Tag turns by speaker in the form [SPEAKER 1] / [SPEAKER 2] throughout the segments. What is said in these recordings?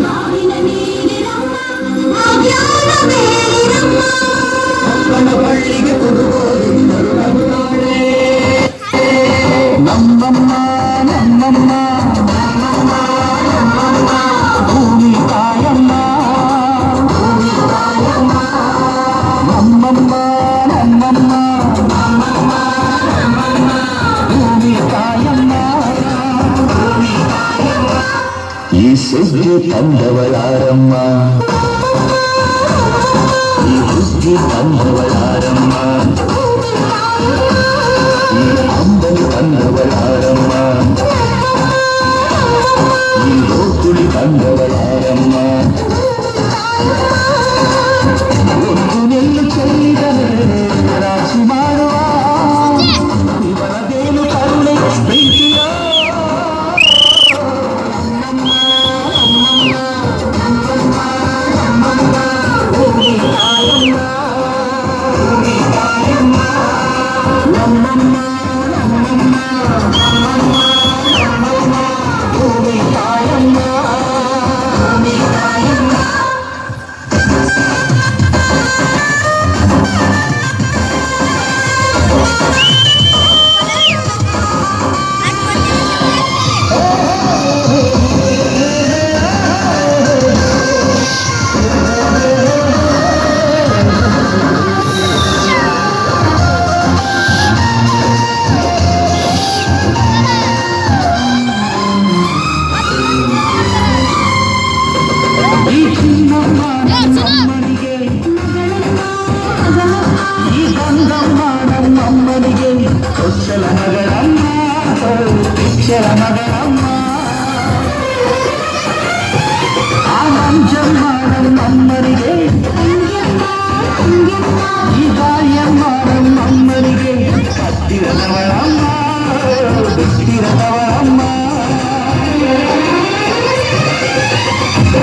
[SPEAKER 1] morning and
[SPEAKER 2] తండవలారమ్మ ఈ బుద్ధి తండవలారమ్మ ఈ అందరి తండవల ஈஸ்வர மகளம்மா ஆமாம் ஜம்மானம் அம்மரிகே இதாயம்மானம் அம்மரிகே பத்திரதவளம்மா பத்திரதவளம்மா.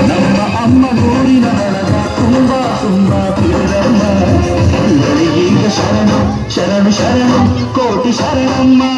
[SPEAKER 2] நம்ம அம்மா கூறினவளதா கும்பா கும்பா பிறம்மா சரணம் சரணு சரணம் கோட்டி சரணம்மா.